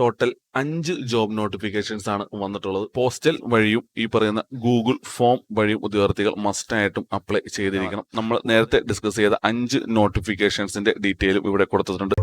Total അഞ്ച് job notifications ആണ് വന്നിട്ടുള്ളത്. പോസ്റ്റൽ വഴിയും ഈ പറയുന്ന ഗൂഗിൾ ഫോം വഴിയും ഉദ്യോഗാർത്ഥികൾ മസ്റ്റ് ആയിട്ടും അപ്ലൈ ചെയ്തിരിക്കണം. നമ്മൾ നേരത്തെ ഡിസ്കസ് ചെയ്ത അഞ്ച് നോട്ടിഫിക്കേഷൻസിന്റെ ഡീറ്റെയിലും ഇവിടെ കൊടുത്തിട്ടുണ്ട്.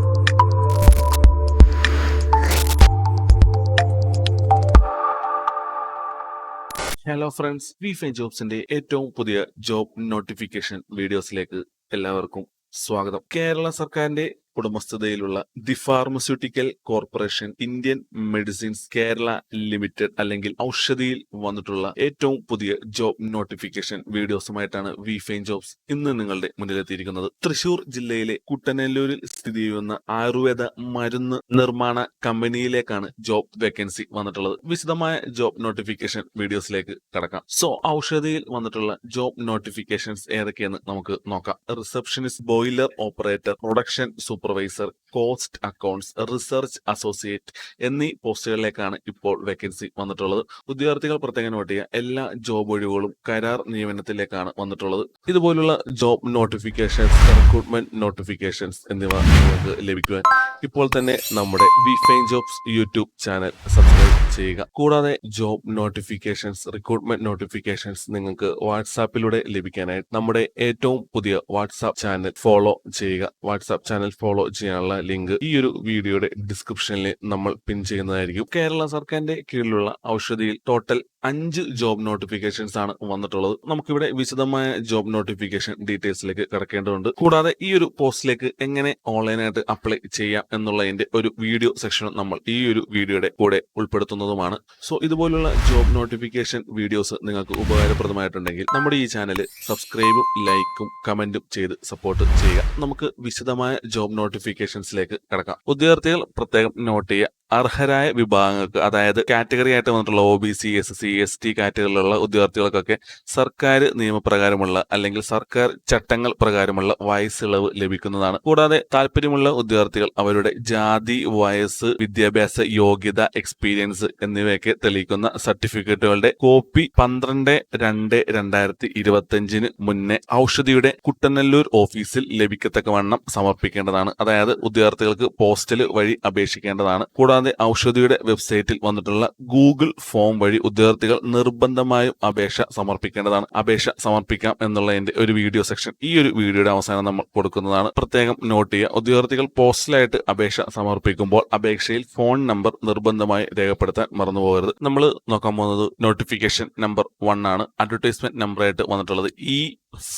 ഹലോ ഫ്രണ്ട്സ് വി ഫൈ ജോബ്സിന്റെ ഏറ്റവും പുതിയ ജോബ് നോട്ടിഫിക്കേഷൻ വീഡിയോസിലേക്ക് എല്ലാവർക്കും സ്വാഗതം. കേരള സർക്കാരിന്റെ ഉടമസ്ഥതയിലുള്ള the pharmaceutical corporation Indian medicines Kerala limited അല്ലെങ്കിൽ ഔഷധിയിൽ വന്നിട്ടുള്ള ഏറ്റവും പുതിയ ജോബ് നോട്ടിഫിക്കേഷൻ വീഡിയോസുമായിട്ടാണ് വി ഫൈൻ ജോബ്സ് ഇന്ന് നിങ്ങളുടെ മുന്നിലെത്തിയിരിക്കുന്നത്. തൃശൂർ ജില്ലയിലെ കുട്ടനെല്ലൂരിൽ സ്ഥിതി ചെയ്യുന്ന ആയുർവേദ മരുന്ന് നിർമ്മാണ കമ്പനിയിലേക്കാണ് ജോബ് വേക്കൻസി വന്നിട്ടുള്ളത്. വിശദമായ ജോബ് നോട്ടിഫിക്കേഷൻ വീഡിയോസിലേക്ക് കടക്കാം. സോ ഔഷധിയിൽ വന്നിട്ടുള്ള ജോബ് നോട്ടിഫിക്കേഷൻസ് ഏതൊക്കെയെന്ന് നമുക്ക് നോക്കാം. Receptionist boiler operator production supervisor cost accounts research associate എന്നീ പോസ്റ്റുകളിലേക്കാണ് ഇപ്പോൾ വേക്കൻസി വന്നിട്ടുള്ളത്. ഉദ്യോഗാർത്ഥികൾ പ്രത്യേകം നോട്ട് ചെയ്യുക. എല്ലാ ജോബ് ഒഴിവുകളും കരാർ നിയമനത്തിലേക്കാണ് വന്നിട്ടുള്ളത്. ഇതുപോലുള്ള ജോബ് നോട്ടിഫിക്കേഷൻസ് റിക്രൂട്ട്മെന്റ് നോട്ടിഫിക്കേഷൻസ് എന്നിവ നിങ്ങൾക്ക് ലഭിക്കുവാൻ ഇപ്പോൾ തന്നെ നമ്മുടെ V fine jobs YouTube channel subscribe ചെയ്യുക. കൂടാതെ ജോബ് നോട്ടിഫിക്കേഷൻസ് റിക്രൂട്ട്മെന്റ് നോട്ടിഫിക്കേഷൻസ് നിങ്ങൾക്ക് വാട്സാപ്പിലൂടെ ലഭിക്കാനായി നമ്മുടെ ഏറ്റവും പുതിയ വാട്സാപ്പ് ചാനൽ ഫോളോ ചെയ്യുക. വാട്സാപ്പ് ചാനൽ ഫോളോ ചെയ്യാനുള്ള ലിങ്ക് ഈ ഒരു വീഡിയോയുടെ ഡിസ്ക്രിപ്ഷനിൽ നമ്മൾ പിൻ ചെയ്യുന്നതായിരിക്കും. കേരള സർക്കാരിന്റെ കീഴിലുള്ള ഔഷധിയിൽ ടോട്ടൽ അഞ്ച് ജോബ് നോട്ടിഫിക്കേഷൻസ് ആണ് വന്നിട്ടുള്ളത്. നമുക്കിവിടെ വിശദമായ ജോബ് നോട്ടിഫിക്കേഷൻ ഡീറ്റെയിൽസിലേക്ക് കിടക്കേണ്ടതുണ്ട്. കൂടാതെ ഈ ഒരു പോസ്റ്റിലേക്ക് എങ്ങനെ ഓൺലൈനായിട്ട് അപ്ലൈ ചെയ്യാം എന്നുള്ളതിന്റെ ഒരു വീഡിയോ സെക്ഷൻ നമ്മൾ ഈ ഒരു വീഡിയോയുടെ കൂടെ ഉൾപ്പെടുത്തുന്നതുമാണ്. സോ ഇതുപോലുള്ള ജോബ് നോട്ടിഫിക്കേഷൻ വീഡിയോസ് നിങ്ങൾക്ക് ഉപകാരപ്രദമായിട്ടുണ്ടെങ്കിൽ നമ്മുടെ ഈ ചാനൽ സബ്സ്ക്രൈബും ലൈക്കും കമന്റും ചെയ്ത് സപ്പോർട്ട് ചെയ്യുക. നമുക്ക് വിശദമായ ജോബ് നോട്ടിഫിക്കേഷൻസിലേക്ക് കടക്കാം. വിദ്യാർത്ഥികൾ പ്രത്യേകം നോട്ട് ചെയ്യുക. അർഹരായ വിഭാഗങ്ങൾക്ക് അതായത് കാറ്റഗറി ആയിട്ട് വന്നിട്ടുള്ള O B C S C S T കാറ്റഗറിയിലുള്ള ഉദ്യോഗാർത്ഥികൾക്കൊക്കെ സർക്കാർ നിയമപ്രകാരമുള്ള അല്ലെങ്കിൽ സർക്കാർ ചട്ടങ്ങൾ പ്രകാരമുള്ള വയസ്സിളവ് ലഭിക്കുന്നതാണ്. കൂടാതെ താല്പര്യമുള്ള ഉദ്യോഗാർത്ഥികൾ അവരുടെ ജാതി വയസ്സ് വിദ്യാഭ്യാസ യോഗ്യത എക്സ്പീരിയൻസ് എന്നിവയൊക്കെ തെളിയിക്കുന്ന സർട്ടിഫിക്കറ്റുകളുടെ കോപ്പി പന്ത്രണ്ട് രണ്ട് രണ്ടായിരത്തി ഇരുപത്തിയഞ്ചിന് മുന്നേ ഔഷധിയുടെ കുട്ടനല്ലൂർ ഓഫീസിൽ ലഭിക്കത്തക്കവണ്ണം സമർപ്പിക്കേണ്ടതാണ്. അതായത് ഉദ്യോഗാർത്ഥികൾക്ക് പോസ്റ്റൽ വഴി അപേക്ഷിക്കേണ്ടതാണ്. കൂടാതെ ഔഷധിയുടെ വെബ്സൈറ്റിൽ വന്നിട്ടുള്ള ഗൂഗിൾ ഫോം വഴി ഉദ്യോഗാർത്ഥികൾ നിർബന്ധമായും അപേക്ഷ സമർപ്പിക്കേണ്ടതാണ്. അപേക്ഷ സമർപ്പിക്കാം എന്നുള്ളതിന്റെ ഒരു വീഡിയോ സെക്ഷൻ ഈ ഒരു വീഡിയോയുടെ അവസാനം നമ്മൾ കൊടുക്കുന്നതാണ്. പ്രത്യേകം നോട്ട് ചെയ്യുക. ഉദ്യോഗാർത്ഥികൾ പോസ്റ്റലായിട്ട് അപേക്ഷ സമർപ്പിക്കുമ്പോൾ അപേക്ഷയിൽ ഫോൺ നമ്പർ നിർബന്ധമായി രേഖപ്പെടുത്താൻ മറന്നു പോകരുത് നമ്മൾ നോക്കാൻ പോകുന്നത് നോട്ടിഫിക്കേഷൻ നമ്പർ വൺ ആണ്. അഡ്വർടൈസ്മെന്റ് നമ്പറായിട്ട് വന്നിട്ടുള്ളത് ഈ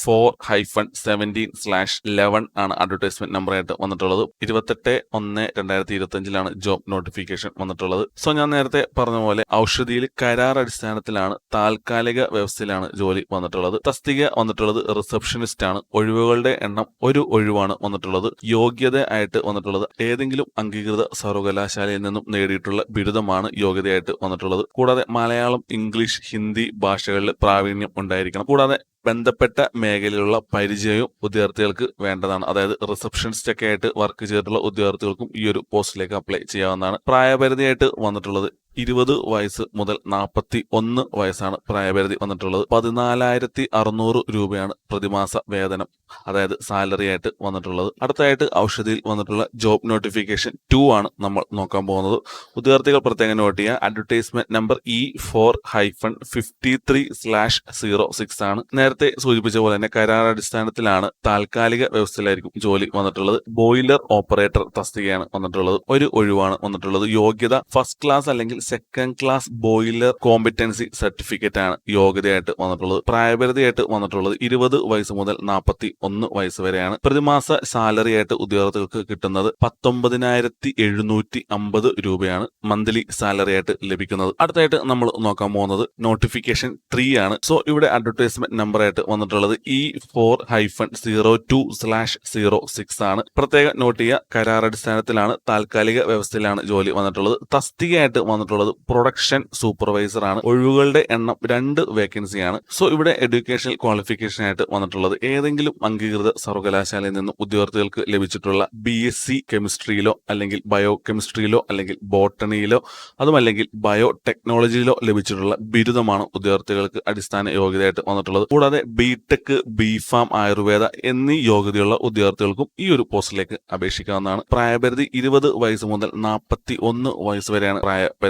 four hyphen seventeen slash eleven ആണ് അഡ്വർടൈസ്മെന്റ് നമ്പറായിട്ട് വന്നിട്ടുള്ളത്. ഇരുപത്തെട്ട് ഒന്ന് രണ്ടായിരത്തി ഇരുപത്തി അഞ്ചിലാണ് ജോബ് നോട്ടിഫിക്കേഷൻ വന്നിട്ടുള്ളത്. സോ ഞാൻ നേരത്തെ പറഞ്ഞ പോലെ ഔഷധിയിൽ കരാർ അടിസ്ഥാനത്തിലാണ് താൽക്കാലിക വ്യവസ്ഥയിലാണ് ജോലി വന്നിട്ടുള്ളത്. തസ്തിക വന്നിട്ടുള്ളത് റിസപ്ഷനിസ്റ്റ് ആണ്. ഒഴിവുകളുടെ എണ്ണം ഒരു ഒഴിവാണ് വന്നിട്ടുള്ളത്. യോഗ്യത ആയിട്ട് വന്നിട്ടുള്ളത് ഏതെങ്കിലും അംഗീകൃത സർവകലാശാലയിൽ നിന്നും നേടിയിട്ടുള്ള ബിരുദമാണ് യോഗ്യതയായിട്ട് വന്നിട്ടുള്ളത്. കൂടാതെ മലയാളം ഇംഗ്ലീഷ് ഹിന്ദി ഭാഷകളിൽ പ്രാവീണ്യം ഉണ്ടായിരിക്കണം. കൂടാതെ ബന്ധപ്പെട്ട മേഖലയിലുള്ള പരിചയവും ഉദ്യോഗാർത്ഥികൾക്ക് വേണ്ടതാണ്. അതായത് റിസപ്ഷനിസ്റ്റ് ഒക്കെ ആയിട്ട് വർക്ക് ചെയ്തിട്ടുള്ള ഉദ്യോഗാർത്ഥികൾക്കും ഈ ഒരു പോസ്റ്റിലേക്ക് അപ്ലൈ ചെയ്യാവുന്നതാണ്. പ്രായപരിധിയായിട്ട് വന്നിട്ടുള്ളത് ഇരുപത് വയസ്സ് മുതൽ നാൽപ്പത്തി ഒന്ന് വയസ്സാണ് പ്രായപരിധി വന്നിട്ടുള്ളത്. പതിനാലായിരത്തി അറുന്നൂറ് രൂപയാണ് പ്രതിമാസ വേതനം അതായത് സാലറി ആയിട്ട് വന്നിട്ടുള്ളത്. അടുത്തായിട്ട് ഔഷധിയിൽ വന്നിട്ടുള്ള ജോബ് നോട്ടിഫിക്കേഷൻ ടു ആണ് നമ്മൾ നോക്കാൻ പോകുന്നത്. ഉദ്യോഗാർത്ഥികൾ പ്രത്യേകം നോട്ട് ചെയ്യുക. Advertisement number E four hyphen fifty three slash zero six ആണ്. നേരത്തെ സൂചിപ്പിച്ച പോലെ തന്നെ കരാർ അടിസ്ഥാനത്തിലാണ് താൽക്കാലിക വ്യവസ്ഥയിലായിരിക്കും ജോലി വന്നിട്ടുള്ളത്. ബോയിലർ ഓപ്പറേറ്റർ തസ്തികയാണ് വന്നിട്ടുള്ളത്. ഒരു ഒഴിവാണ് വന്നിട്ടുള്ളത്. യോഗ്യത ഫസ്റ്റ് ക്ലാസ് അല്ലെങ്കിൽ second class boiler competency certificate ആണ് യോഗ്യതയായിട്ട് വന്നിട്ടുള്ളത്. പ്രായപരിധിയായിട്ട് വന്നിട്ടുള്ളത് ഇരുപത് വയസ്സ് മുതൽ നാൽപ്പത്തി ഒന്ന് വയസ്സ് വരെയാണ്. പ്രതിമാസ സാലറി ആയിട്ട് ഉദ്യോഗാർത്ഥികൾക്ക് കിട്ടുന്നത് പത്തൊമ്പതിനായിരത്തി എഴുന്നൂറ്റി അമ്പത് രൂപയാണ് മന്ത്ലി സാലറി ആയിട്ട് ലഭിക്കുന്നത്. അടുത്തായിട്ട് നമ്മൾ നോക്കാൻ പോകുന്നത് നോട്ടിഫിക്കേഷൻ ത്രീ ആണ്. സോ ഇവിടെ അഡ്വർടൈസ്മെന്റ് നമ്പർ ആയിട്ട് വന്നിട്ടുള്ളത് E four hyphen zero two slash zero six ആണ്. പ്രത്യേക നോട്ട് ചെയ്യുക കരാർ അടിസ്ഥാനത്തിലാണ് താൽക്കാലിക വ്യവസ്ഥയിലാണ് ജോലി വന്നിട്ടുള്ളത്. തസ്തികയായിട്ട് വന്നിട്ടുള്ളത് വന്നിട്ടുള്ളത് പ്രൊഡക്ഷൻ സൂപ്പർവൈസർ ആണ്. ഒഴിവുകളുടെ എണ്ണം രണ്ട് വേക്കൻസിയാണ് സോ ഇവിടെ എഡ്യൂക്കേഷണൽ ക്വാളിഫിക്കേഷൻ ആയിട്ട് വന്നിട്ടുള്ളത് ഏതെങ്കിലും അംഗീകൃത സർവകലാശാലയിൽ നിന്നും ഉദ്യോഗാർത്ഥികൾക്ക് ലഭിച്ചിട്ടുള്ള ബി എസ് സി കെമിസ്ട്രിയിലോ അല്ലെങ്കിൽ ബയോ കെമിസ്ട്രിയിലോ അല്ലെങ്കിൽ ബോട്ടണിയിലോ അതുമല്ലെങ്കിൽ ബയോ ടെക്നോളജിയിലോ ലഭിച്ചിട്ടുള്ള ബിരുദമാണ് ഉദ്യോഗാർത്ഥികൾക്ക് അടിസ്ഥാന യോഗ്യതയായിട്ട് വന്നിട്ടുള്ളത്. കൂടാതെ B tech B pharm Ayurveda എന്നീ യോഗ്യതയുള്ള ഉദ്യോഗാർത്ഥികൾക്കും ഈ ഒരു പോസ്റ്റിലേക്ക് അപേക്ഷിക്കാവുന്നതാണ്. പ്രായപരിധി ഇരുപത് വയസ്സ് മുതൽ നാൽപ്പത്തി ഒന്ന് വയസ്സ് വരെയാണ്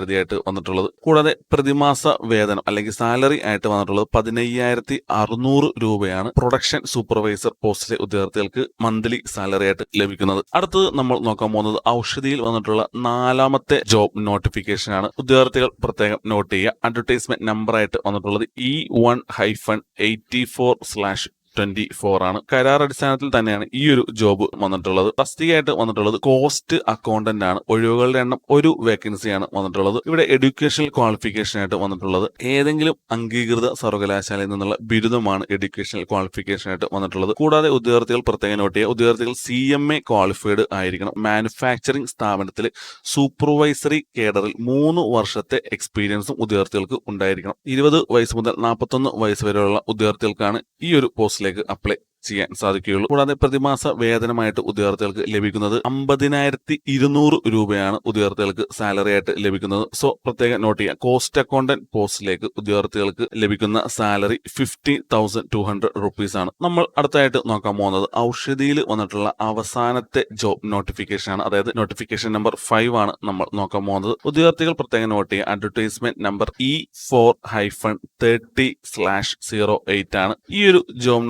പ്രായപരിധിയായിട്ട് വന്നിട്ടുള്ളത്. കൂടാതെ പ്രതിമാസ വേതനം അല്ലെങ്കിൽ സാലറി ആയിട്ട് വന്നിട്ടുള്ളത് പതിനയ്യായിരത്തി അറുന്നൂറ് രൂപയാണ് പ്രൊഡക്ഷൻ സൂപ്പർവൈസർ പോസ്റ്റിലെ ഉദ്യോഗാർത്ഥികൾക്ക് മന്ത്ലി സാലറി ആയിട്ട് ലഭിക്കുന്നത്. അടുത്തത് നമ്മൾ നോക്കാൻ പോകുന്നത് ഔഷധിയിൽ വന്നിട്ടുള്ള നാലാമത്തെ ജോബ് നോട്ടിഫിക്കേഷൻ ആണ്. ഉദ്യോഗാർത്ഥികൾ പ്രത്യേകം നോട്ട് ചെയ്യുക. അഡ്വർടൈസ്മെന്റ് നമ്പർ ആയിട്ട് വന്നിട്ടുള്ളത് E one hyphen eighty four slash twenty four ആണ്. കരാർ അടിസ്ഥാനത്തിൽ തന്നെയാണ് ഈ ഒരു ജോബ് വന്നിട്ടുള്ളത്. തസ്തികയായിട്ട് വന്നിട്ടുള്ളത് കോസ്റ്റ് അക്കൗണ്ടന്റ് ആണ്. ഒഴിവുകളുടെ എണ്ണം ഒരു വേക്കൻസിയാണ് വന്നിട്ടുള്ളത്. ഇവിടെ എഡ്യൂക്കേഷണൽ ക്വാളിഫിക്കേഷൻ ആയിട്ട് വന്നിട്ടുള്ളത്. ഏതെങ്കിലും അംഗീകൃത സർവകലാശാലയിൽ നിന്നുള്ള ബിരുദമാണ് എഡ്യൂക്കേഷണൽ ക്വാളിഫിക്കേഷൻ ആയിട്ട് വന്നിട്ടുള്ളത്. കൂടാതെ ഉദ്യോഗാർത്ഥികൾ പ്രത്യേകം നോട്ട് ചെയ്യുക. ഉദ്യോഗാർത്ഥികൾ സി എം എ ക്വാളിഫൈഡ് ആയിരിക്കണം. മാനുഫാക്ചറിംഗ് സ്ഥാപനത്തിൽ സൂപ്പർവൈസറി കേഡറിൽ മൂന്ന് വർഷത്തെ എക്സ്പീരിയൻസും ഉദ്യോഗാർത്ഥികൾക്ക് ഉണ്ടായിരിക്കണം. ഇരുപത് വയസ്സ് മുതൽ നാൽപ്പത്തൊന്ന് വയസ്സ് വരെയുള്ള ഉദ്യോഗാർത്ഥികൾക്കാണ് ഈ ഒരു പോസ്റ്റിലേക്ക് അപ്ലൈ ചെയ്യാൻ സാധിക്കുകയുള്ളൂ. കൂടാതെ പ്രതിമാസ വേതനമായിട്ട് ഉദ്യോഗാർത്ഥികൾക്ക് ലഭിക്കുന്നത് അമ്പതിനായിരത്തി ഇരുന്നൂറ് രൂപയാണ് ഉദ്യോഗാർത്ഥികൾക്ക് സാലറി ആയിട്ട് ലഭിക്കുന്നത്. സോ പ്രത്യേകം നോട്ട് ചെയ്യാം. കോസ്റ്റ് അക്കൗണ്ടന്റ് പോസ്റ്റിലേക്ക് ഉദ്യോഗാർത്ഥികൾക്ക് ലഭിക്കുന്ന salary fifty thousand two hundred rupees ആണ്. നമ്മൾ അടുത്തായിട്ട് നോക്കാൻ പോകുന്നത് ഔഷധിയിൽ വന്നിട്ടുള്ള അവസാനത്തെ ജോബ് നോട്ടിഫിക്കേഷൻ ആണ് അതായത് നോട്ടിഫിക്കേഷൻ നമ്പർ ഫൈവ് ആണ് നമ്മൾ നോക്കാൻ പോകുന്നത്. ഉദ്യോഗാർത്ഥികൾ പ്രത്യേകം നോട്ട് ചെയ്യുക advertisement number E four hyphen thirty slash zero eight ആണ്. ഈ ഒരു ജോബ്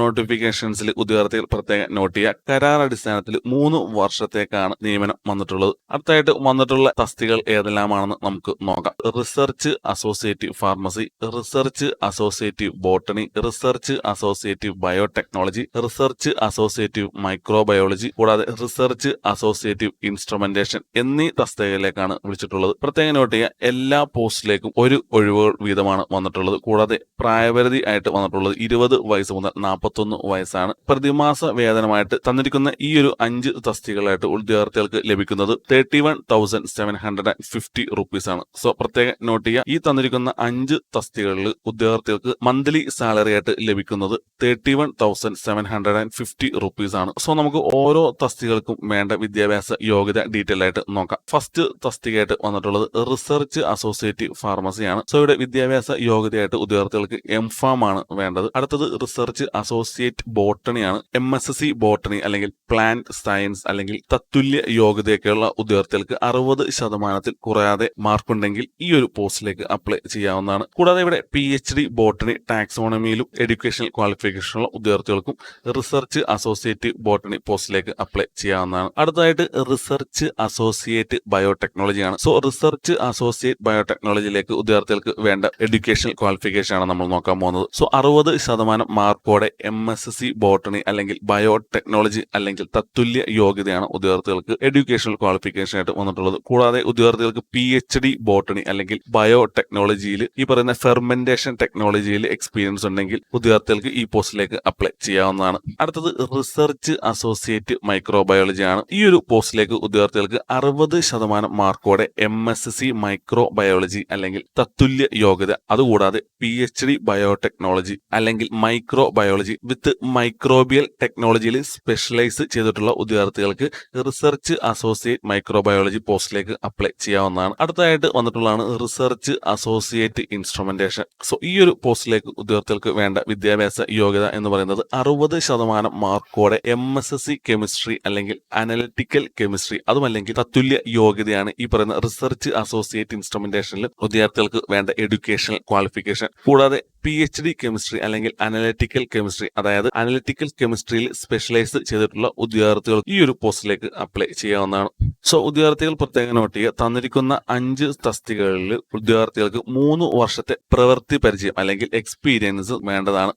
നോട്ടിഫിക്കേഷൻസിൽ ഉദ്യോഗാർത്ഥികൾ പ്രത്യേകം നോട്ട് ചെയ്യുക. കരാർ അടിസ്ഥാനത്തിൽ മൂന്ന് വർഷത്തേക്കാണ് നിയമനം വന്നിട്ടുള്ളത്. അടുത്തായിട്ട് വന്നിട്ടുള്ള തസ്തികൾ ഏതെല്ലാമാണെന്ന് നമുക്ക് നോക്കാം. Research associative pharmacy research associative botany research associative biotechnology research associative microbiology കൂടാതെ റിസർച്ച് അസോസിയേറ്റീവ് ഇൻസ്ട്രുമെന്റേഷൻ എന്നീ തസ്തികയിലേക്കാണ് വിളിച്ചിട്ടുള്ളത്. പ്രത്യേകം നോട്ട് ചെയ്യുക എല്ലാ പോസ്റ്റിലേക്കും ഒരു ഒഴിവുകൾ വീതമാണ് വന്നിട്ടുള്ളത്. കൂടാതെ പ്രായപരിധി ആയിട്ട് വന്നിട്ടുള്ളത് ഇരുപത് വയസ്സ് മുതൽ നാൽപ്പത്തൊന്ന് വയസ്സാണ്. പ്രതിമാസ വേതനമായിട്ട് തന്നിരിക്കുന്ന ഈ ഒരു അഞ്ച് തസ്തികളായിട്ട് ഉദ്യോഗാർത്ഥികൾക്ക് ലഭിക്കുന്നത് thirty one thousand seven hundred and fifty rupees ആണ്. സോ പ്രത്യേകം നോട്ട് ചെയ്യുക. ഈ തന്നിരിക്കുന്ന അഞ്ച് തസ്തികളിൽ ഉദ്യോഗാർത്ഥികൾക്ക് മന്ത്ലി സാലറി ആയിട്ട് ലഭിക്കുന്നത് thirty one thousand seven hundred and fifty rupees ആണ്. സോ നമുക്ക് ഓരോ തസ്തികൾക്കും വേണ്ട വിദ്യാഭ്യാസ യോഗ്യത ഡീറ്റെയിൽ ആയിട്ട് നോക്കാം. ഫസ്റ്റ് തസ്തികയായിട്ട് വന്നിട്ടുള്ളത് റിസർച്ച് അസോസിയേറ്റീവ് ഫാർമസിയാണ് സോ ഇവിടെ വിദ്യാഭ്യാസ യോഗ്യതയായിട്ട് ഉദ്യോഗാർത്ഥികൾക്ക് എം ഫാം ആണ് വേണ്ടത്. അടുത്തത് research associate ബോട്ടണിയാണ് M S S C botany അല്ലെങ്കിൽ പ്ലാന്റ് സയൻസ് അല്ലെങ്കിൽ തത്തുല്യ യോഗ്യതയൊക്കെയുള്ള ഉദ്യോഗാർത്ഥികൾക്ക് അറുപത് ശതമാനത്തിൽ കുറയാതെ മാർക്കുണ്ടെങ്കിൽ ഈ ഒരു പോസ്റ്റിലേക്ക് അപ്ലൈ ചെയ്യാവുന്നതാണ്. കൂടാതെ ഇവിടെ പി എച്ച് ഡി ബോട്ടണി ടാക്സോണമിയിലും എഡ്യൂക്കേഷണൽ ക്വാളിഫിക്കേഷനുള്ള ഉദ്യോഗാർത്ഥികൾക്കും റിസർച്ച് അസോസിയേറ്റ് ബോട്ടണി പോസ്റ്റിലേക്ക് അപ്ലൈ ചെയ്യാവുന്നതാണ്. അടുത്തതായിട്ട് റിസർച്ച് അസോസിയേറ്റ് ബയോടെക്നോളജിയാണ് സോ റിസർച്ച് അസോസിയേറ്റ് ബയോടെക്നോളജിയിലേക്ക് ഉദ്യോഗാർത്ഥികൾക്ക് വേണ്ട എഡ്യൂക്കേഷണൽ ക്വാളിഫിക്കേഷൻ ആണ് നമ്മൾ നോക്കാൻ പോകുന്നത്. സോ അറുപത് ശതമാനം മാർക്കോടെ M S S C botany അല്ലെങ്കിൽ ബയോടെക്നോളജി അല്ലെങ്കിൽ തത്തുല്യ യോഗ്യതയാണ് ഉദ്യോഗാർത്ഥികൾക്ക് എഡ്യൂക്കേഷണൽ ക്വാളിഫിക്കേഷൻ ആയിട്ട് വന്നിട്ടുള്ളത്. കൂടാതെ ഉദ്യോഗാർത്ഥികൾക്ക് പി എച്ച് ഡി ബോട്ടണി അല്ലെങ്കിൽ ബയോടെക്നോളജിയിൽ ഈ പറയുന്ന ഫെർമെന്റേഷൻ ടെക്നോളജിയിൽ എക്സ്പീരിയൻസ് ഉണ്ടെങ്കിൽ ഉദ്യോഗാർത്ഥികൾക്ക് ഈ പോസ്റ്റിലേക്ക് അപ്ലൈ ചെയ്യാവുന്നതാണ്. അടുത്തത് റിസർച്ച് അസോസിയേറ്റ് മൈക്രോബയോളജി ആണ്. ഈ ഒരു പോസ്റ്റിലേക്ക് ഉദ്യോഗാർത്ഥികൾക്ക് അറുപത് ശതമാനം മാർക്കോടെ എം എസ് സി മൈക്രോബയോളജി അല്ലെങ്കിൽ തത്തുല്യ യോഗ്യത. അതുകൂടാതെ പി എച്ച് ഡി ബയോടെക്നോളജി അല്ലെങ്കിൽ മൈക്രോ ബയോളജി വിത്ത് മൈക്രോബിയൽ ടെക്നോളജിയിൽ സ്പെഷ്യലൈസ് ചെയ്തിട്ടുള്ള ഉദ്യോഗാർത്ഥികൾക്ക് റിസർച്ച് അസോസിയേറ്റ് മൈക്രോബയോളജി പോസ്റ്റിലേക്ക് അപ്ലൈ ചെയ്യാവുന്നതാണ്. അടുത്തതായിട്ട് വന്നിട്ടുള്ളതാണ് റിസർച്ച് അസോസിയേറ്റ് ഇൻസ്ട്രുമെന്റേഷൻ സോ ഈ ഒരു പോസ്റ്റിലേക്ക് ഉദ്യോഗാർത്ഥികൾക്ക് വേണ്ട വിദ്യാഭ്യാസ യോഗ്യത എന്ന് പറയുന്നത് അറുപത് ശതമാനം മാർക്കോടെ M S S C chemistry അല്ലെങ്കിൽ അനലിറ്റിക്കൽ കെമിസ്ട്രി അതുമല്ലെങ്കിൽ തത്തുല്യ യോഗ്യതയാണ് ഈ പറയുന്ന റിസർച്ച് അസോസിയേറ്റ് ഇൻസ്ട്രുമെന്റേഷനിൽ ഉദ്യോഗാർത്ഥികൾക്ക് വേണ്ട എഡ്യൂക്കേഷണൽ ക്വാളിഫിക്കേഷൻ കൂടാതെ പി എച്ച് ഡി കെമിസ്ട്രി അല്ലെങ്കിൽ അനലറ്റിക്കൽ കെമിസ്ട്രി അതായത് അനലറ്റിക്കൽ കെമിസ്ട്രിയിൽ സ്പെഷ്യലൈസ് ചെയ്തിട്ടുള്ള ഉദ്യോഗാർത്ഥികൾ ഈ ഒരു പോസ്റ്റിലേക്ക് അപ്ലൈ ചെയ്യാവുന്നതാണ്. സോ ഉദ്യോഗാർത്ഥികൾ പ്രത്യേകം നോട്ട് ചെയ്യുക. തന്നിരിക്കുന്ന അഞ്ച് തസ്തികകളിൽ ഉദ്യോഗാർത്ഥികൾക്ക് മൂന്ന് വർഷത്തെ പ്രവൃത്തി പരിചയം അല്ലെങ്കിൽ എക്സ്പീരിയൻസ് വേണ്ടതാണ്.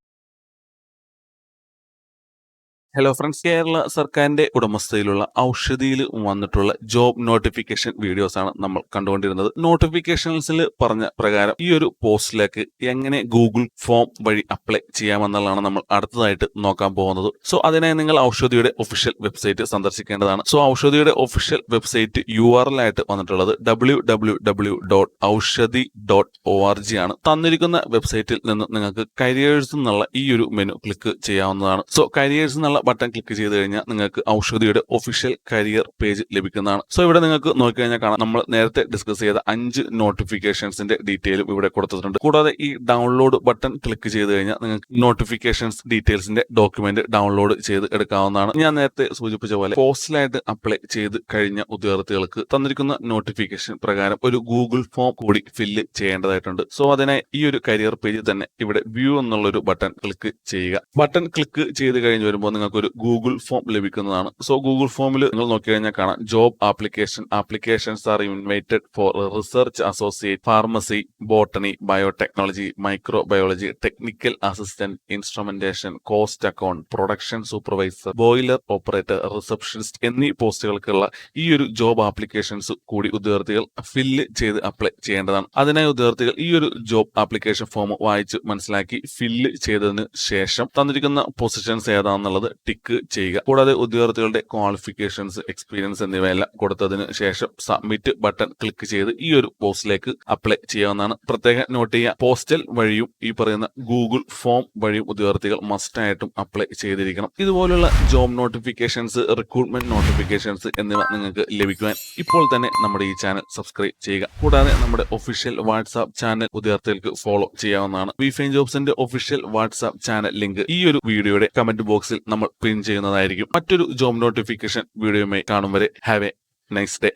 ഹലോ ഫ്രണ്ട്സ് കേരള സർക്കാരിന്റെ ഉടമസ്ഥയിലുള്ള ഔഷധിയിൽ വന്നിട്ടുള്ള ജോബ് നോട്ടിഫിക്കേഷൻ വീഡിയോസ് ആണ് നമ്മൾ കണ്ടുകൊണ്ടിരുന്നത്. നോട്ടിഫിക്കേഷൻസിൽ പറഞ്ഞ പ്രകാരം ഈ ഒരു പോസ്റ്റിലേക്ക് എങ്ങനെ ഗൂഗിൾ ഫോം വഴി അപ്ലൈ ചെയ്യാമെന്നുള്ളതാണ് നമ്മൾ അടുത്തതായിട്ട് നോക്കാൻ പോകുന്നത്. സോ അതിനായി നിങ്ങൾ ഔഷധിയുടെ ഒഫീഷ്യൽ വെബ്സൈറ്റ് സന്ദർശിക്കേണ്ടതാണ്. So ഔഷധിയുടെ official website U R L ആയിട്ട് വന്നിട്ടുള്ളത് W W W dot Oushadhi dot O R G ആണ്. തന്നിരിക്കുന്ന വെബ്സൈറ്റിൽ നിന്ന് നിങ്ങൾക്ക് കരിയേഴ്സ് എന്നുള്ള ഈ ഒരു മെനു ക്ലിക്ക് ചെയ്യാവുന്നതാണ്. സോ കരിയേഴ്സ് എന്നുള്ള ബട്ടൺ ക്ലിക്ക് ചെയ്ത് കഴിഞ്ഞാൽ നിങ്ങൾക്ക് ഔഷധിയുടെ ഒഫീഷ്യൽ കരിയർ പേജ് ലഭിക്കുന്നതാണ്. സോ ഇവിടെ നിങ്ങൾക്ക് നോക്കിക്കഴിഞ്ഞാൽ കാണാം. നമ്മൾ നേരത്തെ ഡിസ്കസ് ചെയ്ത അഞ്ച് നോട്ടിഫിക്കേഷൻസിന്റെ ഡീറ്റെയിലും ഇവിടെ കൊടുത്തിട്ടുണ്ട്. കൂടാതെ ഈ ഡൗൺലോഡ് ബട്ടൺ ക്ലിക്ക് ചെയ്ത് കഴിഞ്ഞാൽ നിങ്ങൾക്ക് നോട്ടിഫിക്കേഷൻസ് ഡീറ്റെയിൽസിന്റെ ഡോക്യുമെന്റ് ഡൗൺലോഡ് ചെയ്ത് എടുക്കാവുന്നതാണ്. ഞാൻ നേരത്തെ സൂചിപ്പിച്ച പോലെ പോസ്റ്റലായിട്ട് അപ്ലൈ ചെയ്ത് കഴിഞ്ഞ ഉദ്യോഗാർത്ഥികൾക്ക് തന്നിരിക്കുന്ന നോട്ടിഫിക്കേഷൻ പ്രകാരം ഒരു ഗൂഗിൾ ഫോം കൂടി ഫില്ല് ചെയ്യേണ്ടതായിട്ടുണ്ട്. സോ അതിനായി ഈ ഒരു കരിയർ പേജിൽ തന്നെ ഇവിടെ വ്യൂ എന്നുള്ള ഒരു ബട്ടൺ ക്ലിക്ക് ചെയ്യുക. ബട്ടൺ ക്ലിക്ക് ചെയ്ത് കഴിഞ്ഞ് വരുമ്പോൾ നിങ്ങൾക്ക് ഒരു ഗൂഗിൾ ഫോം ലഭിക്കുന്നതാണ്. സോ ഗൂഗിൾ ഫോമിൽ നിങ്ങൾ നോക്കി കഴിഞ്ഞാൽ കാണാം. Job application applications are invited for research associate pharmacy botany biotechnology microbiology technical assistant instrumentation cost account production supervisor boiler operator receptionist എന്നീ പോസ്റ്റുകൾക്കുള്ള ഈ ഒരു ജോബ് ആപ്ലിക്കേഷൻസ് കൂടി ഉദ്യോഗാർത്ഥികൾ ഫില്ല് ചെയ്ത് അപ്ലൈ ചെയ്യേണ്ടതാണ്. അതിനായി ഉദ്യോഗാർത്ഥികൾ ഈ ഒരു ജോബ് ആപ്ലിക്കേഷൻ ഫോം വായിച്ച് മനസ്സിലാക്കി ഫില്ല് ചെയ്തതിന് ശേഷം തന്നിരിക്കുന്ന പൊസിഷൻസ് ഏതാണെന്നുള്ളത് ടിക്ക് ചെയ്യുക. കൂടാതെ ഉദ്യോഗാർത്ഥികളുടെ ക്വാളിഫിക്കേഷൻസ് എക്സ്പീരിയൻസ് എന്നിവയെല്ലാം കൊടുത്തതിന് ശേഷം സബ്മിറ്റ് ബട്ടൺ ക്ലിക്ക് ചെയ്ത് ഈ ഒരു പോസ്റ്റിലേക്ക് അപ്ലൈ ചെയ്യാവുന്നതാണ്. പ്രത്യേകം നോട്ട് ചെയ്യുക. പോസ്റ്റൽ വഴിയും ഈ പറയുന്ന ഗൂഗിൾ ഫോം വഴിയും ഉദ്യോഗാർത്ഥികൾ മസ്റ്റായിട്ടും അപ്ലൈ ചെയ്തിരിക്കണം. ഇതുപോലുള്ള ജോബ് നോട്ടിഫിക്കേഷൻസ് റിക്രൂട്ട്മെന്റ് നോട്ടിഫിക്കേഷൻസ് എന്നിവ നിങ്ങൾക്ക് ലഭിക്കുവാൻ ഇപ്പോൾ തന്നെ നമ്മുടെ ഈ ചാനൽ സബ്സ്ക്രൈബ് ചെയ്യുക. കൂടാതെ നമ്മുടെ ഒഫീഷ്യൽ വാട്സാപ്പ് ചാനൽ ഉദ്യോഗാർത്ഥികൾക്ക് ഫോളോ ചെയ്യാവുന്നതാണ്. വി ഫൈൻ ജോബ്സിന്റെ ഒഫീഷ്യൽ വാട്സാപ്പ് ചാനൽ ലിങ്ക് ഈ ഒരു വീഡിയോയുടെ കമന്റ് ബോക്സിൽ നമ്മൾ പിൻ ചെയ്യുന്നതായിരിക്കും. മറ്റൊരു ജോബ് നോട്ടിഫിക്കേഷൻ വീഡിയോയുമായി കാണും വരെ. Have A nice day